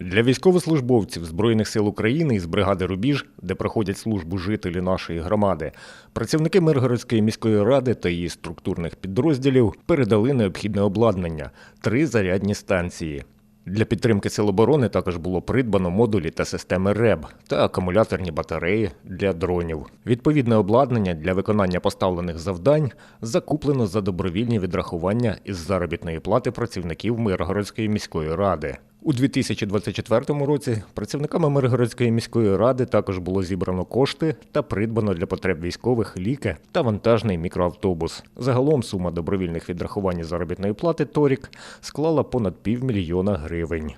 Для військовослужбовців Збройних сил України із бригади Рубіж, де проходять службу жителі нашої громади, працівники Миргородської міської ради та її структурних підрозділів передали необхідне обладнання три зарядні станції. Для підтримки сил оборони також було придбано модулі та системи РЕБ та акумуляторні батареї для дронів. Відповідне обладнання для виконання поставлених завдань закуплено за добровільні відрахування із заробітної плати працівників Миргородської міської ради. У 2024 році працівниками Миргородської міської ради також було зібрано кошти та придбано для потреб військових ліки та вантажний мікроавтобус. Загалом сума добровільних відрахувань заробітної плати торік склала понад півмільйона гривень.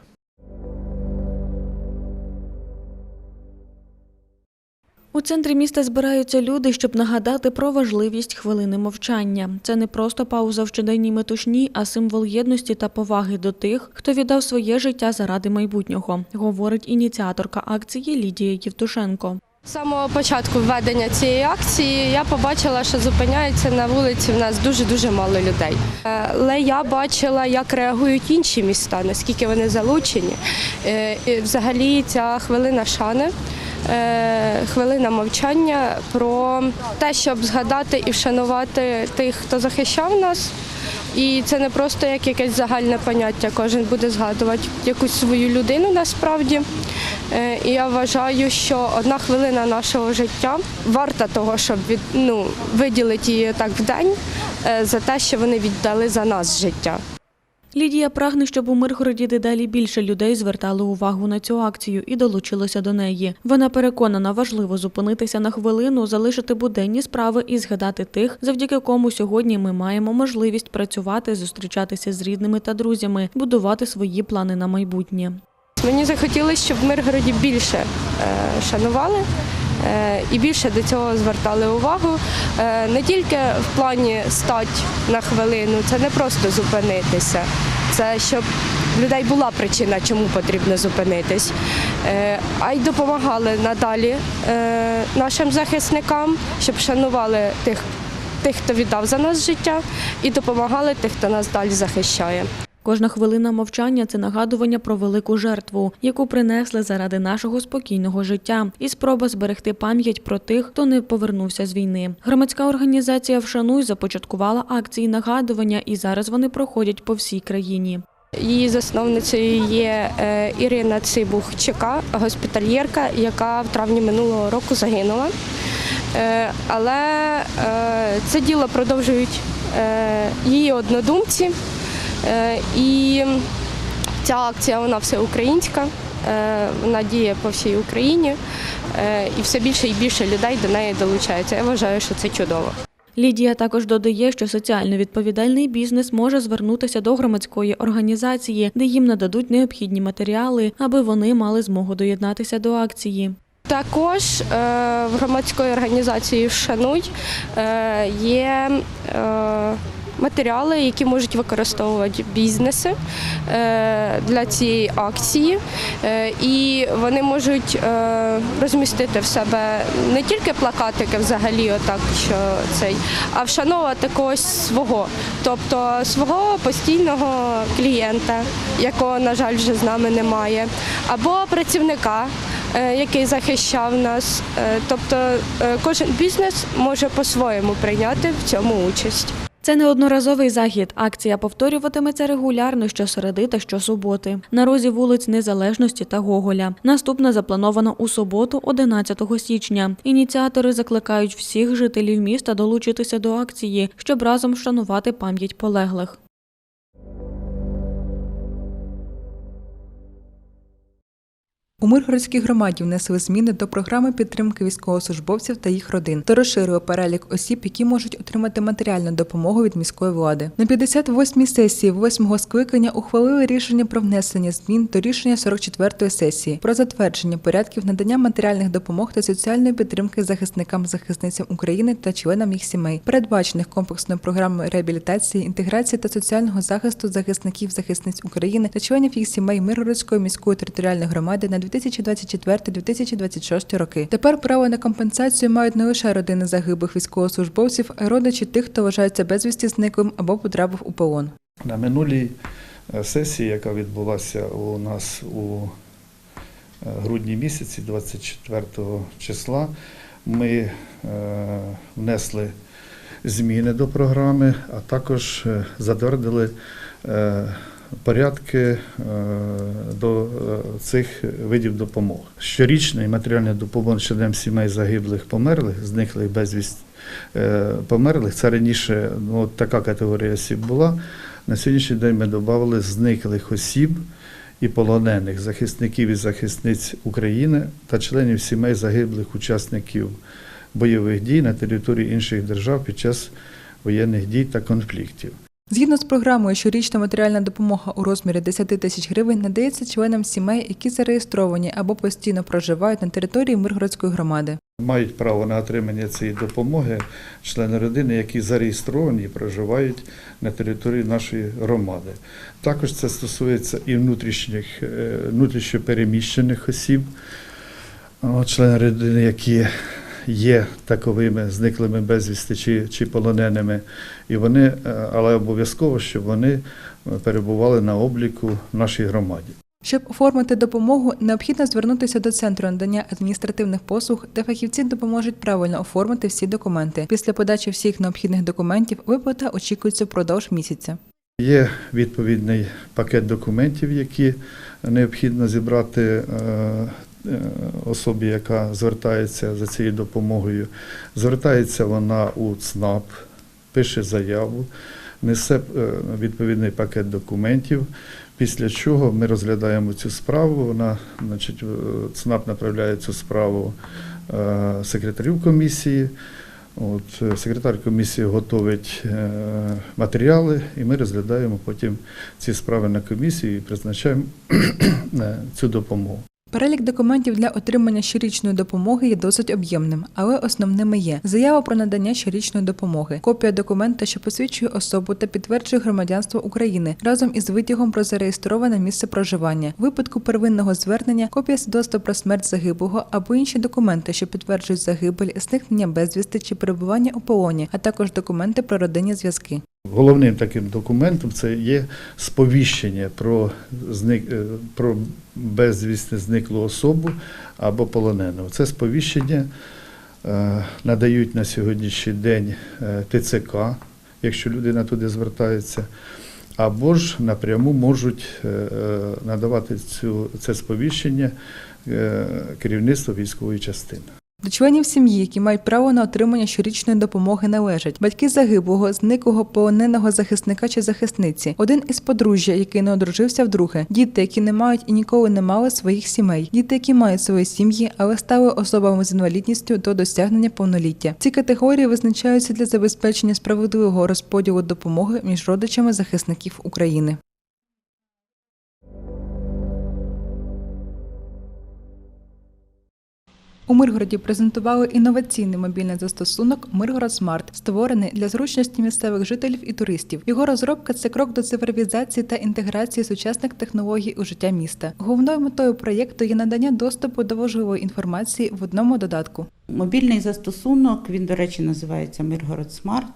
У центрі міста збираються люди, щоб нагадати про важливість хвилини мовчання. Це не просто пауза в щоденній метушні, а символ єдності та поваги до тих, хто віддав своє життя заради майбутнього, говорить ініціаторка акції Лідія Євтушенко. З самого початку введення цієї акції я побачила, що зупиняється на вулиці в нас дуже-дуже мало людей. Е, Але я бачила, як реагують інші міста, наскільки вони залучені. Е, і Взагалі ця хвилина шани, хвилина мовчання про те, щоб згадати і вшанувати тих, хто захищав нас. І це не просто як якесь загальне поняття. Кожен буде згадувати якусь свою людину насправді. Е, І я вважаю, що одна хвилина нашого життя варта того, щоб від, ну, виділити її так в день е, за те, що вони віддали за нас життя. Лідія прагне, щоб у Миргороді дедалі більше людей звертали увагу на цю акцію і долучилося до неї. Вона переконана, важливо зупинитися на хвилину, залишити буденні справи і згадати тих, завдяки кому сьогодні ми маємо можливість працювати, зустрічатися з рідними та друзями, будувати свої плани на майбутнє. Мені захотілося, щоб в Миргороді більше е, шанували і більше до цього звертали увагу. Е, не тільки в плані стать на хвилину, це не просто зупинитися, це щоб в людей була причина, чому потрібно зупинитись, е, а й допомагали надалі е, нашим захисникам, щоб шанували тих, тих, хто віддав за нас життя, і допомагали тих, хто нас далі захищає. Кожна хвилина мовчання це нагадування про велику жертву, яку принесли заради нашого спокійного життя, і спроба зберегти пам'ять про тих, хто не повернувся з війни. Громадська організація Вшануй започаткувала акції нагадування, і зараз вони проходять по всій країні. Її засновницею є е, Ірина Цибух Чека, госпітальєрка, яка в травні минулого року загинула. Е, Але е, це діло продовжують її однодумці. Е, І ця акція вона всеукраїнська, е, вона діє по всій Україні, е, і все більше і більше людей до неї долучається. Я вважаю, що це чудово. Лідія також додає, що соціально відповідальний бізнес може звернутися до громадської організації, де їм нададуть необхідні матеріали, аби вони мали змогу доєднатися до акції. Також в громадської організації Вшануй е, є матеріали, які можуть використовувати бізнеси е, для цієї акції, Е, і вони можуть е, розмістити в себе не тільки плакатики взагалі, отак що цей, а вшановувати когось свого, тобто свого постійного клієнта, якого, на жаль, вже з нами немає, або працівника який захищав нас. Тобто кожен бізнес може по-своєму прийняти в цьому участь. Це неодноразовий захід. Акція повторюватиметься регулярно щосереди та щосуботи. На розі вулиць Незалежності та Гоголя. Наступна запланована у суботу, 11 січня. Ініціатори закликають всіх жителів міста долучитися до акції, щоб разом вшанувати пам'ять полеглих. У Миргородській громаді внесли зміни до програми підтримки військовослужбовців та їх родин та розширили перелік осіб, які можуть отримати матеріальну допомогу від міської влади. На 58-й сесії 8-го скликання ухвалили рішення про внесення змін до рішення 44-ї сесії про затвердження порядків надання матеріальних допомог та соціальної підтримки захисникам захисницям України та членам їх сімей, передбачених комплексною програмою реабілітації, інтеграції та соціального захисту захисників захисниць України та членів їх сімей Миргородської міської територіальної громади на 2024-2026 роки. Тепер право на компенсацію мають не лише родини загиблих військовослужбовців, а й родичі тих, хто вважається безвісті зниклим або потрапив у полон. На минулій е, сесії, яка відбулася у нас у е, грудні місяці, 24 числа, ми е, внесли зміни до програми, а також затвердили порядки е, до е, цих видів допомог. Щорічної матеріальної допомоги членам сімей загиблих померлих, зниклих безвість е, померлих. Це раніше ну, така категорія осіб була. На сьогоднішній день ми додали зниклих осіб і полонених захисників і захисниць України та членів сімей загиблих учасників бойових дій на території інших держав під час воєнних дій та конфліктів. Згідно з програмою, щорічна матеріальна допомога у розмірі 10 тисяч гривень надається членам сімей, які зареєстровані або постійно проживають на території Миргородської громади. Мають право на отримання цієї допомоги члени родини, які зареєстровані і проживають на території нашої громади. Також це стосується і внутрішніх, е, внутрішньопереміщених осіб, члени родини, які є таковими зниклими безвісти чи, чи полоненими, і вони, е, але обов'язково, щоб вони е, перебували на обліку в нашій громаді. Щоб оформити допомогу, необхідно звернутися до центру надання адміністративних послуг, де фахівці допоможуть правильно оформити всі документи. Після подачі всіх необхідних документів виплата очікується впродовж місяця. Є відповідний пакет документів, які необхідно зібрати е, особі, яка звертається за цією допомогою. Звертається вона у ЦНАП, пише заяву, несе е, відповідний пакет документів. Після чого ми розглядаємо цю справу. Вона, значить, ЦНАП направляє цю справу е, секретарю комісії. От, е, секретар комісії готовить е, матеріали, і ми розглядаємо потім ці справи на комісії і призначаємо е, цю допомогу. Перелік документів для отримання щорічної допомоги є досить об'ємним, але основними є заява про надання щорічної допомоги, копія документа, що посвідчує особу та підтверджує громадянство України, разом із витягом про зареєстроване місце проживання, випадку первинного звернення, копія свідоцтва про смерть загиблого або інші документи, що підтверджують загибель, зникнення безвісти чи перебування у полоні, а також документи про родинні зв'язки. Головним таким документом це є сповіщення про, зник, е, про безвісне зниклу особу або полоненого. Це сповіщення е, надають на сьогоднішній день е, ТЦК, якщо людина туди звертається, або ж напряму можуть надавати цю, це сповіщення керівництво військової частини. До членів сім'ї, які мають право на отримання щорічної допомоги, належать батьки загиблого, зниклого, полоненого захисника чи захисниці, один із подружжя, який не одружився вдруге, діти, які не мають і ніколи не мали своїх сімей, діти, які мають свої сім'ї, але стали особами з інвалідністю до досягнення повноліття. Ці категорії визначаються для забезпечення справедливого розподілу допомоги між родичами захисників України. У Миргороді презентували інноваційний мобільний застосунок Миргород Смарт, створений для зручності місцевих жителів і туристів. Його розробка це крок до цифровізації та інтеграції сучасних технологій у життя міста. Головною метою проєкту є надання доступу до важливої інформації в одному додатку. Мобільний застосунок, він, до речі, називається Миргород Смарт.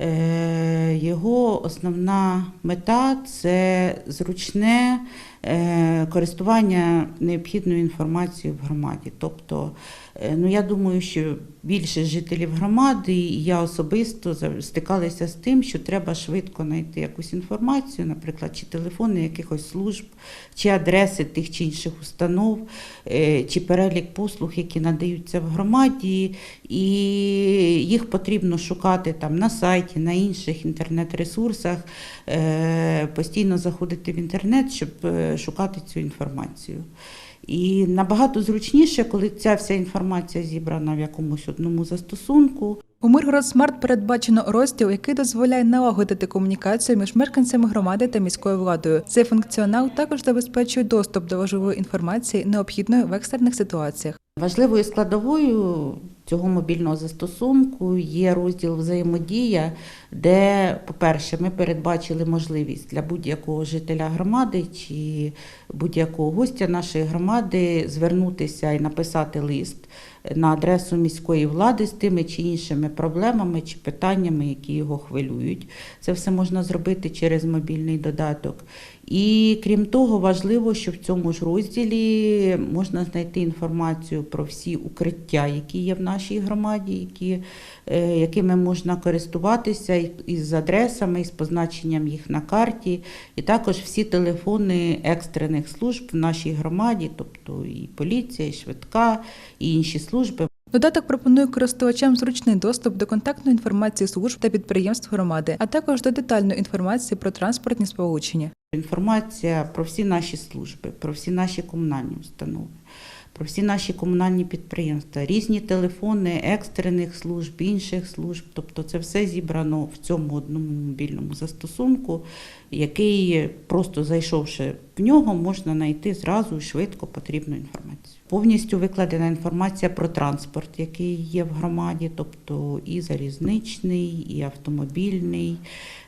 Е, Його основна мета це зручне е, користування необхідною інформацією в громаді. Тобто, е, ну я думаю, що більше жителів громади і я особисто стикалися з тим, що треба швидко знайти якусь інформацію, наприклад, чи телефони якихось служб, чи адреси тих чи інших установ, чи перелік послуг, які надаються в громаді, і їх потрібно шукати там на сайті сайті, на інших інтернет-ресурсах, е, постійно заходити в інтернет, щоб е, шукати цю інформацію. І набагато зручніше, коли ця вся інформація зібрана в якомусь одному застосунку. У Миргород Смарт передбачено розділ, який дозволяє налагодити комунікацію між мешканцями громади та міською владою. Цей функціонал також забезпечує доступ до важливої інформації, необхідної в екстрених ситуаціях. Важливою складовою цього мобільного застосунку є розділ взаємодія, де, по-перше, ми передбачили можливість для будь-якого жителя громади чи будь-якого гостя нашої громади звернутися і написати лист на адресу міської влади з тими чи іншими проблемами чи питаннями, які його хвилюють. Це все можна зробити через мобільний додаток. І крім того, важливо, що в цьому ж розділі можна знайти інформацію про всі укриття, які є в нашій громаді, які, якими можна користуватися і- із адресами, і з позначенням їх на карті, і також всі телефони екстрених служб в нашій громаді, тобто і поліція, і швидка, і інші служби. Додаток пропонує користувачам зручний доступ до контактної інформації служб та підприємств громади, а також до детальної інформації про транспортні сполучення. Інформація про всі наші служби, про всі наші комунальні установи, про всі наші комунальні підприємства, різні телефони екстрених служб, інших служб. Тобто це все зібрано в цьому одному мобільному застосунку, який просто зайшовши в нього, можна знайти зразу швидко потрібну інформацію. Повністю викладена інформація про транспорт, який є в громаді, тобто і залізничний, і автомобільний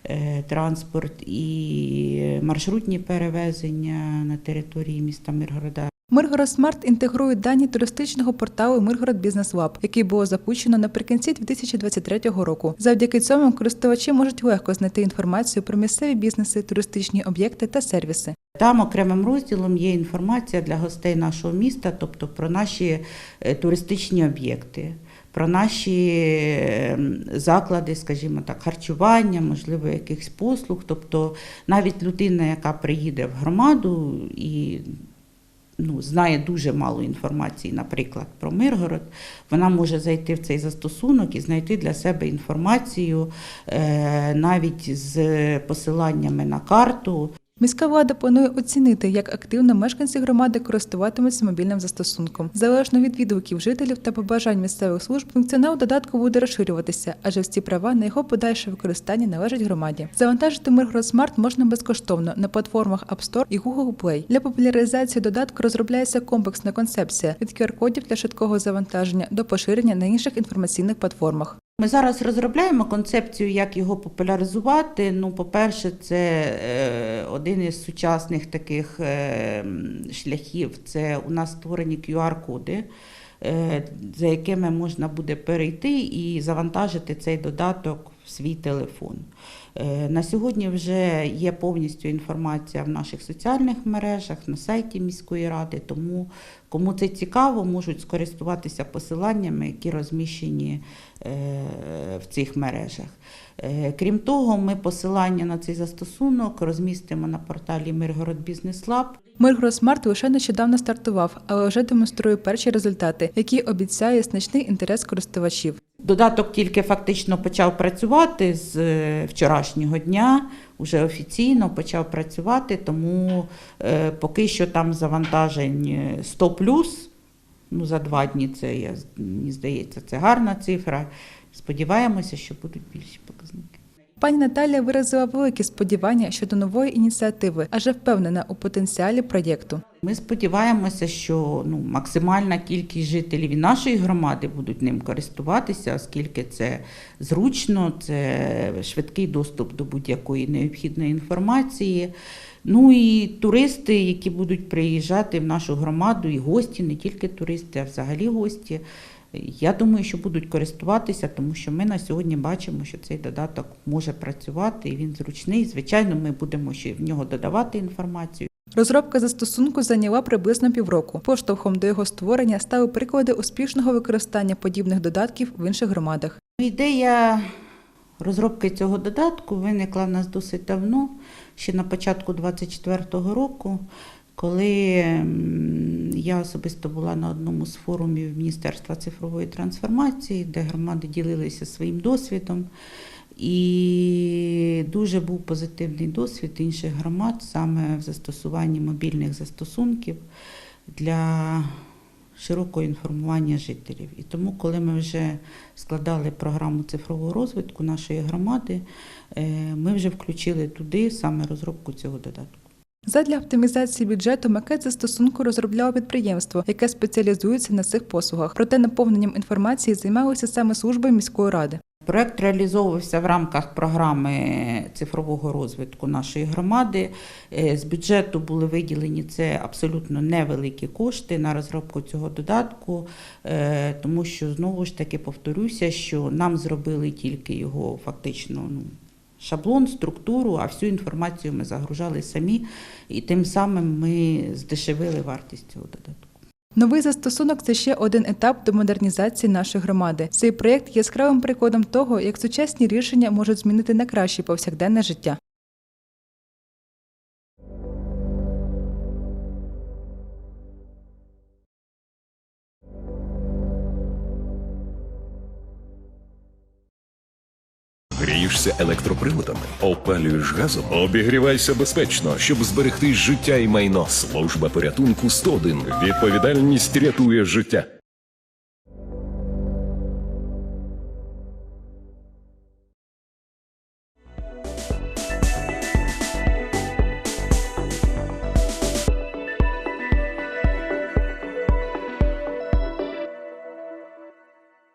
е, транспорт, і маршрутні перевезення на території міста Миргорода. Миргород Смарт інтегрує дані туристичного порталу Миргород Бізнес Лаб, який було запущено наприкінці 2023 року. Завдяки цьому користувачі можуть легко знайти інформацію про місцеві бізнеси, туристичні об'єкти та сервіси. Там окремим розділом є інформація для гостей нашого міста, тобто про наші е, туристичні об'єкти, про наші е, заклади, скажімо так, харчування, можливо, якихось послуг. Тобто навіть людина, яка приїде в громаду і ну, знає дуже мало інформації, наприклад, про Миргород, вона може зайти в цей застосунок і знайти для себе інформацію е, навіть з посиланнями на карту. Міська влада планує оцінити, як активно мешканці громади користуватимуться мобільним застосунком. Залежно від відгуків жителів та побажань місцевих служб, функціонал додатку буде розширюватися, адже всі права на його подальше використання належать громаді. Завантажити Миргород Смарт можна безкоштовно на платформах App Store і Google Play. Для популяризації додатку розробляється комплексна концепція від QR-кодів для швидкого завантаження до поширення на інших інформаційних платформах. Ми зараз розробляємо концепцію, як його популяризувати. Ну, по-перше, це е, один із сучасних таких е, шляхів. Це у нас створені QR-коди, е, за якими можна буде перейти і завантажити цей додаток свій телефон. Е, На сьогодні вже є повністю інформація в наших соціальних мережах, на сайті міської ради, тому кому це цікаво, можуть скористуватися посиланнями, які розміщені е, в цих мережах. Е, Крім того, ми посилання на цей застосунок розмістимо на порталі Миргород Бізнес Лаб. Миргород Смарт лише нещодавно стартував, але вже демонструє перші результати, які обіцяє значний інтерес користувачів. Додаток тільки фактично почав працювати з е, вчорашнього дня, вже офіційно почав працювати, тому е, поки що там завантажень е, 100 плюс. Ну, за два дні це я мені здається, це гарна цифра. Сподіваємося, що будуть більші показники. Пані Наталія виразила великі сподівання щодо нової ініціативи, адже впевнена у потенціалі проєкту. Ми сподіваємося, що ну, максимальна кількість жителів і нашої громади будуть ним користуватися, оскільки це зручно, це швидкий доступ до будь-якої необхідної інформації. Ну і туристи, які будуть приїжджати в нашу громаду, і гості, не тільки туристи, а взагалі гості. Я думаю, що будуть користуватися, тому що ми на сьогодні бачимо, що цей додаток може працювати і він зручний. Звичайно, ми будемо ще в нього додавати інформацію. Розробка застосунку зайняла приблизно півроку. Поштовхом до його створення стали приклади успішного використання подібних додатків в інших громадах. Ідея розробки цього додатку виникла в нас досить давно, ще на початку 2024 року, коли я особисто була на одному з форумів Міністерства цифрової трансформації, де громади ділилися своїм досвідом. І дуже був позитивний досвід інших громад саме в застосуванні мобільних застосунків для широкого інформування жителів. І тому, коли ми вже складали програму цифрового розвитку нашої громади, е, ми вже включили туди саме розробку цього додатку. Задля оптимізації бюджету макет застосунку розробляло підприємство, яке спеціалізується на цих послугах. Проте наповненням інформації займалися саме служби міської ради. Проект реалізовувався в рамках програми цифрового розвитку нашої громади. Е, З бюджету були виділені це абсолютно невеликі кошти на розробку цього додатку, е, тому що знову ж таки повторюся, що нам зробили тільки його фактично ну, шаблон, структуру, а всю інформацію ми загружали самі, і тим самим ми здешевили вартість цього додатку. Новий застосунок це ще один етап до модернізації нашої громади. Цей проєкт є яскравим прикладом того, як сучасні рішення можуть змінити на краще повсякденне життя. Грієшся електроприладами, опалюєш газом, обігрівайся безпечно, щоб зберегти життя і майно. Служба порятунку 101. Відповідальність рятує життя.